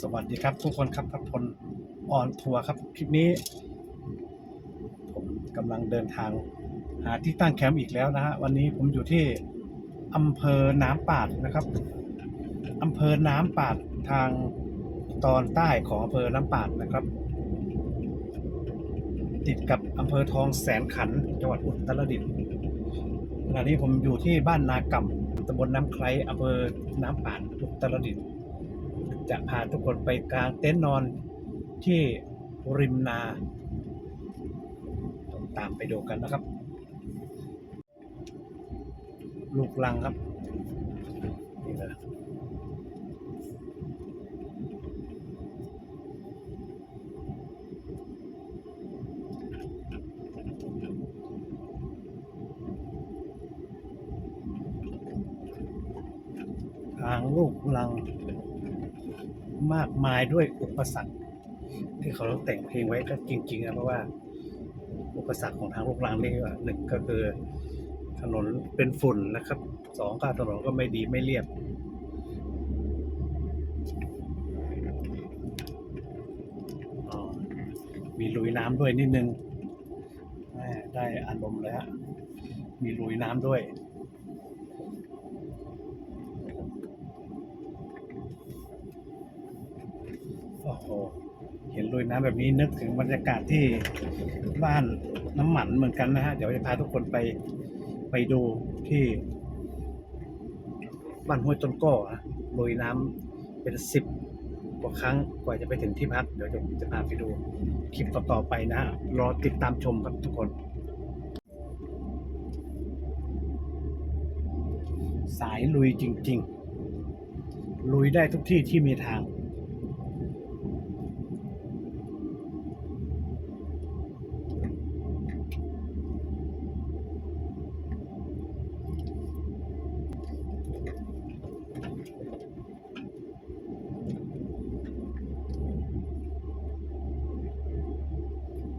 สวัสดีครับทุกคนครับทัพพลออนทัวร์ครับคลิปนี้ ผมกำลังเดินทาง หาที่ตั้งแคมป์อีกแล้วนะฮะวันนี้ผมอยู่ที่อำเภอน้ำปาดนะครับอำเภอน้ำปาดทางตอนใต้ของอำเภอน้ำปาดนะครับ ติดกับอำเภอทองแสนขันจังหวัดอุตรดิตถ์ขณะนี้ผมอยู่ที่บ้านนากำ ตำบลน้ำไคล้อำเภอน้ำปานอุตรดิตถ์จะพาทุกคนไปกางเต็นท์นอนที่ริมนาต้องตามไปดูกันนะครับ ลูกลังครับนี่นะทาง ลูกลังมากมายด้วยอุปสรรคที่เขาแต่งเพลงไว้ก็จริงๆนะเพราะว่า อุปสรรคของทางลูกรังนี่ว่าหนึ่งก็คือ ถนนเป็นฝุ่นนะครับสองก็ถนนก็ไม่ดีไม่เรียบอ๋อมีลุยน้ำด้วยนิดนึงได้อารมณ์เลยฮะมีลุยน้ำด้วย โห เห็นลุยน้ำแบบนี้นึกถึงบรรยากาศที่บ้านน้ำหมันเหมือนกันนะฮะ เดี๋ยวจะพาทุกคนไปไปดูที่ บ้านห้วยต้นก้อนะลุยน้ำเป็นสิบกว่าครั้งกว่าจะไปถึงที่พัก เดี๋ยวจะจะพาไปดูคลิปต่อๆไปนะฮะ รอติดตามชมครับทุกคนสายลุยจริง ๆ ลุยได้ทุกที่ที่มีทาง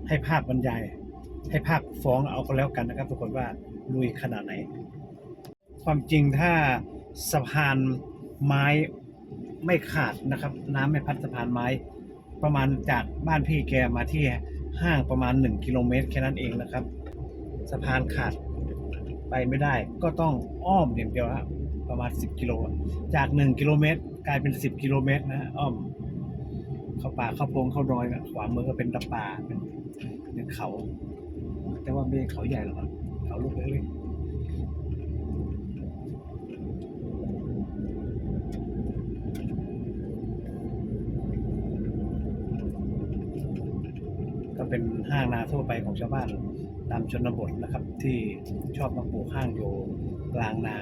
ให้ภาพบรรยาย ให้ภาพฟ้องเอาก็แล้วกันนะครับทุกคนว่าลุยขนาดไหน ความจริงถ้าสะพานไม้ไม่ขาดนะครับ น้ำไม่พัดสะพานไม้ ประมาณจากบ้านพี่แกมาที่ห้างประมาณ 1 กิโลเมตรแค่นั้นเองนะครับ สะพานขาดไปไม่ได้ก็ต้องอ้อมอย่างเดียวครับประมาณ 10 กิโล จาก 1 กิโลเมตร กลายเป็น 10 กิโลเมตรนะอ้อม เข้าป่าเข้าโพรงเข้าดอยนะขวามือก็เป็นตะป่าเป็น เป็นเขา แต่ว่าไม่ใช่เขาใหญ่หรอกครับเขาลูกเล็กๆก็เป็นห้างนาทั่วไปของชาวบ้านตามชนบทนะครับ ที่ชอบมาปลูกห้างอยู่กลางนา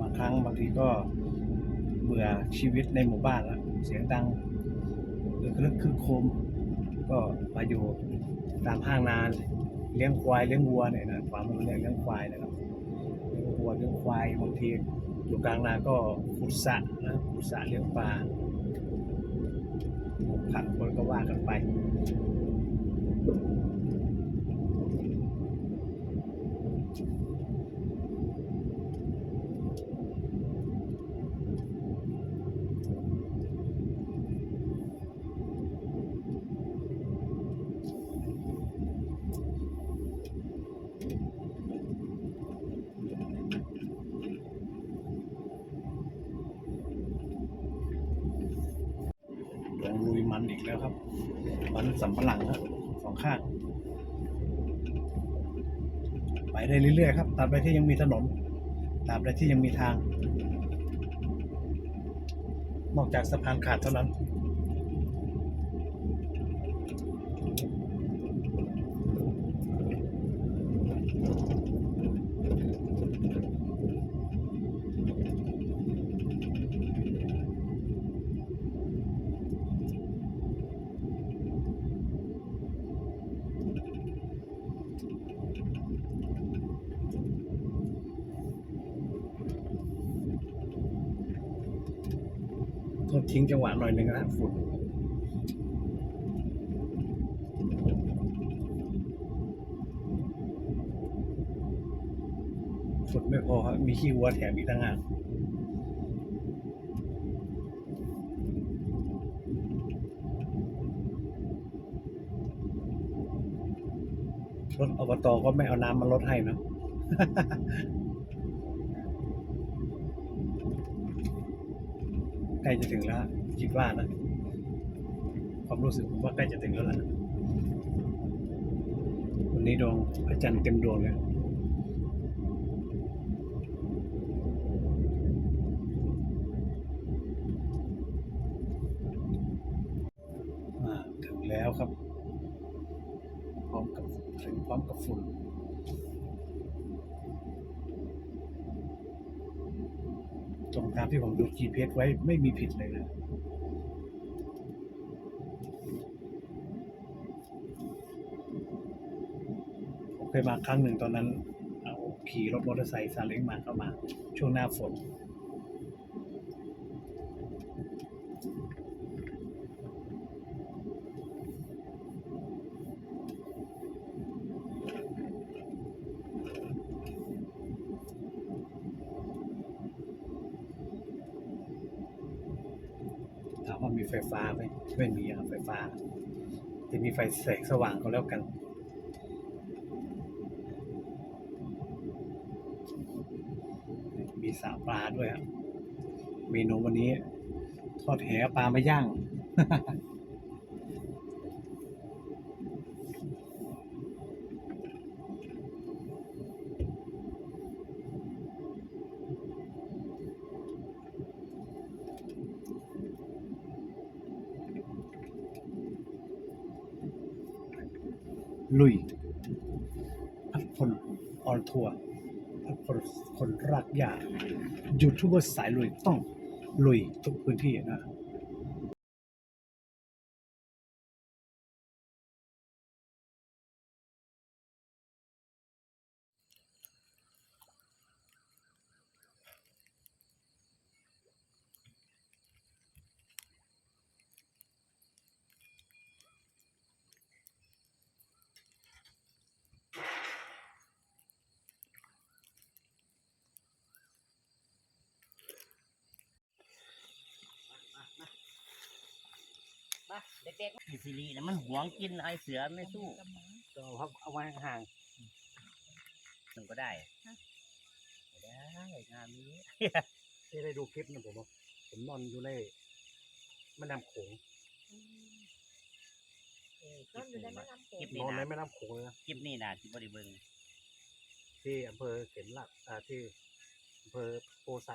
บางครั้งบางทีก็เบื่อชีวิตในหมู่บ้านแล้วเสียงดังหรือคลึกคลึกโคมก็มาอยู่ ตามห้างนาเลี้ยงควายเลี้ยงวัวเนี่ยนะความมันเนี่ยเลี้ยงควายนะครับเลี้ยงวัวเลี้ยงควายบางทีอยู่กลางนาก็ขุดสระนะขุดสระเลี้ยงปลาผักคนก็ว่ากันไป อีกแล้วครับ มันสำปะหลังครับสองข้าง ไปได้เรื่อยๆครับตามไปที่ยังมีถนนตามไปที่ยังมีทาง นอกจากสะพานขาดเท่านั้น ต้องทิ้งจังหวะหน่อยหนึ่งนะฝุ่นฝุ่นไม่พอครับมีขี้วัวแถมอีกต่างหากรถอบตก็ไม่เอาน้ำมาลดให้นะ ล้จะถึงแล้วคิดว่านะ ความรู้สึกผมว่าใกล้จะถึงแล้วล่ะวันนี้ดวงพระจันทร์เต็มดวงเลยถึงแล้วครับ พร้อมกับถึงพร้อมกับฝุ่นามที่ผมดู GPS ไว้ไม่มีผิดเลยนะผมเคยมาครั้งหนึ่งตอนนั้น เอาขี่รถมอเตอร์ไซค์ซาเล้งมาเข้ามา ช่วงหน้าฝน ว่ามีไฟฟ้าไหมไม่มีครับไฟฟ้า จะมีไฟแสงสว่างก็แล้วกัน มีสาปลาด้วยครับเมนูวันนี้ ทอดแหปลามาย่าง ลุย พัดพลออนทัวร์พัดพลคนรากหญ้ายูทูบเบอร์สายลุยต้องลุยทุกพื้นที่นะ เด็กๆไอ้สิรินะมันหวงกินไอ้เสือไม่สู้ก็เอาเอาไว้ห่างมันก็ได้ไม่ได้งานนี้ที่ได้ดูคลิปนะผมว่าผมนอนอยู่ในแม่น้ำโขงก็อยู่ในแม่น้ำโขคลิงปนนี้อนในนะแม่น้ำโขงเลยนะคลิปนี้นะที่บริเบิงที่อำเภอเข็มหลักอ่าที่อำเภอโพไซ